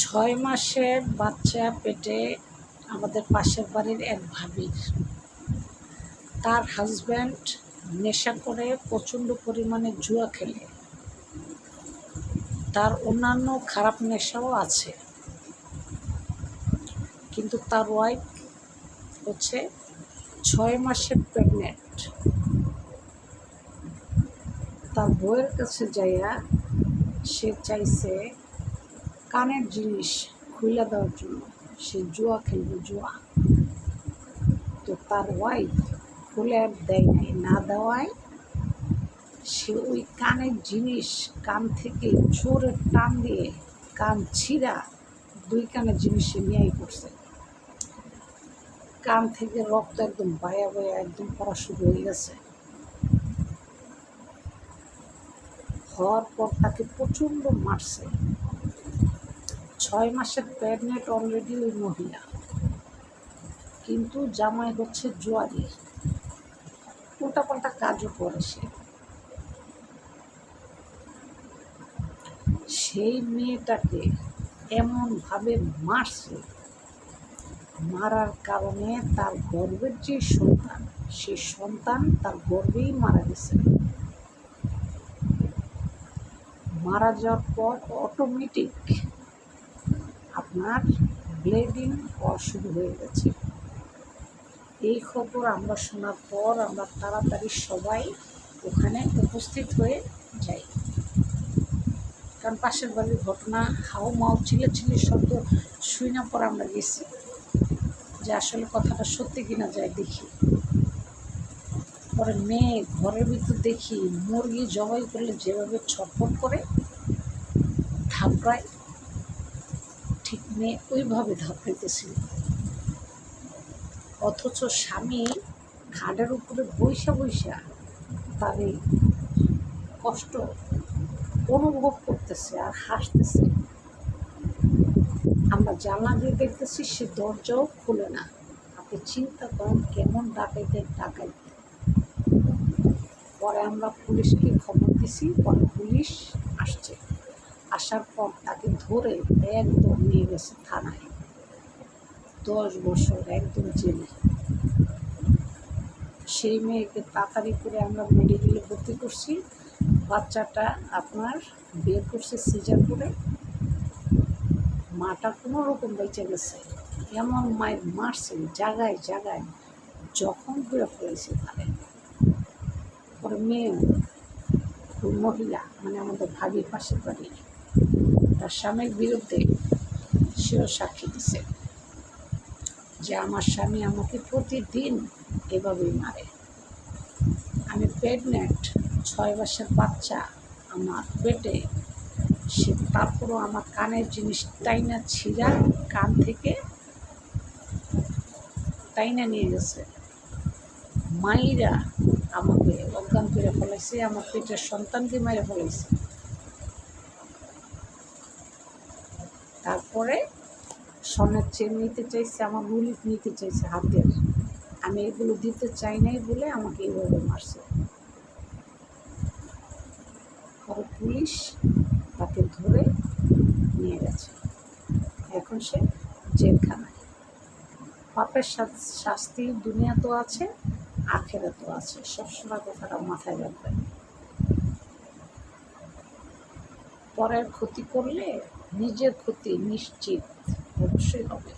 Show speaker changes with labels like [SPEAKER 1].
[SPEAKER 1] ছয় মাসের বাচ্চা পেটে আমাদের পাশের বাড়ির এক ভাবির। তার হাজব্যান্ড নেশা করে প্রচণ্ড পরিমাণে জুয়া খেলে। তার অন্যান্য খারাপ নেশাও আছে। কিন্তু তার ওয়াইফ হচ্ছে ছয় মাসের প্রেগনেন্ট তার বউয়ের কাছে যাইয়া সে চাইছে কানের জিনিস খুলে দেওয়ার জন্য সে জুয়া খেলবে, জুয়া। তো তার ওয়াইফ খুলে দেয় নাই, না দেওয়ায় সে ওই কানের জিনিস কান থেকে জোরে টান দিয়ে কান ছিঁড়া দুই কানের জিনিস সে নিয়েই করছে। কান থেকে রক্ত একদম বায়া বয়া, একদম পড়া শুরু হয়ে গেছে। হওয়ার পর তাকে প্রচণ্ড মারছে। ছয় মাসের প্রেগনেন্ট অলরেডি ওই মহিলা। কিন্তু জামাই হচ্ছে জোয়ারি। উল্টাপাল্টা কাজও করে সে। সেই মেয়েটাকে এমনভাবে মারছে, মারার কারণে তার গর্বের যে সন্তান সেই সন্তান তার গর্বেই মারা গেছে। মারা যাওয়ার পর অটোমেটিক আপনার ব্লিডিং হওয়া শুরু হয়ে গেছে। এই খবর আমরা শোনার পর আমরা তাড়াতাড়ি সবাই ওখানে উপস্থিত হয়ে যাই। কারণ পাশের বাড়ির ঘটনা, হাও মাও ছিলে ছিলে শব্দ শুই না পর আমরা গেছি। যে আসলে কথাটা সত্যি কিনা যায় দেখি। পরে মেয়ে ঘরের ভিতর দেখি মুরগি জবাই করলে যেভাবে ছটফট করে, থাপড়ায়। মেয়ে ওইভাবে ধাপড়াইতেছিল অথচ স্বামী খাটের উপরে বৈশা বৈশা তার এই কষ্ট অনুভব করতেছে আর হাসতেছে। আমরা জানলা দিয়ে দেখতেছি সে দরজাও খুলে না। আপনি চিন্তা করেন কেমন ডাকাইতে ডাকাইতে পরে আমরা পুলিশকে খবর দিছি, পরে পুলিশ আসছে। আসার পর তাকে ধরে একদম নিয়ে গেছে থানায়। দশ বছর একদম জেলে। সেই মেয়েকে তাড়াতাড়ি করে আমরা মেডিকেলে ভর্তি করছি। বাচ্চাটা আপনার বের করছে সিজার করে মাটা কোনো রকম বেঁচে গেছে। এমন মায়ের মারছে জায়গায় জায়গায়। যখন করে ফেলেছে তাদের পরে মেয়ে মহিলা মানে আমাদের ভাবির পাশের বাড়ি তার স্বামীর বিরুদ্ধে সেও সাক্ষী দিছে যে আমার স্বামী আমাকে প্রতিদিন এভাবেই মারে। আমি প্রেগনেন্ট ছয় মাসের বাচ্চা, আমার পেটে সে তারপরও আমার কানের জিনিস টাইনা ছিঁড়া কান থেকে টাইনা নিয়ে গেছে। মাইরা আমাকে অজ্ঞান করে ফেলাইছে আমার পেটের সন্তানকে মেরে ফেলাইছে তারপরে স্বর্ণের চেন নিতে চাইছে, আমার মুলিক নিতে চাইছে হাতের। আমি এগুলো দিতে চাই নাই বলে আমাকে এইভাবে মারছে। পরে পুলিশ তাকে ধরে নিয়ে গেছে। এখন সে জেলখানায়। পাপের শাস্তি দুনিয়া তো আছে আখেরা তো আছে। সবসময় কথাটা মাথায় রাখবেন। পরের ক্ষতি করলে নিজের ক্ষতি নিশ্চিত অবশ্যই হবে।